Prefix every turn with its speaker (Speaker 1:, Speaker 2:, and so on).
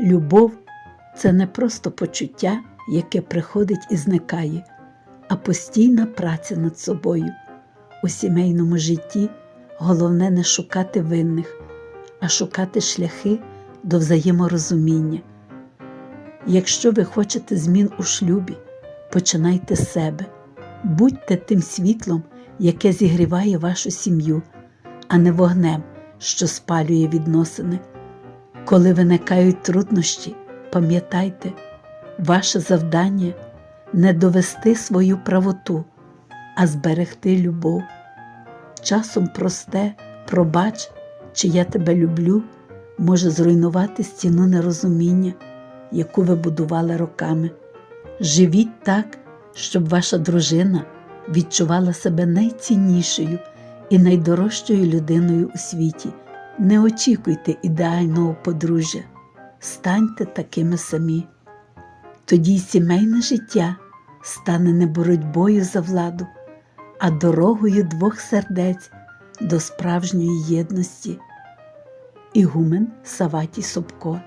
Speaker 1: Любов це не просто почуття, яке приходить і зникає, а постійна праця над собою. У сімейному житті головне не шукати винних, а шукати шляхи до взаєморозуміння. Якщо ви хочете змін у шлюбі, починайте з себе, будьте тим світлом, яке зігріває вашу сім'ю, а не вогнем, що спалює відносини. Коли виникають труднощі, пам'ятайте, ваше завдання не довести свою правоту, а зберегти любов. Часом просте, пробач, чи я тебе люблю, може зруйнувати стіну нерозуміння, яку ви будували роками. Живіть так, щоб ваша дружина відчувала себе найціннішою і найдорожчою людиною у світі. Не очікуйте ідеального подружжя, станьте такими самі. Тоді й сімейне життя стане не боротьбою за владу, а дорогою двох сердець до справжньої єдності. Ігумен Саватій Собко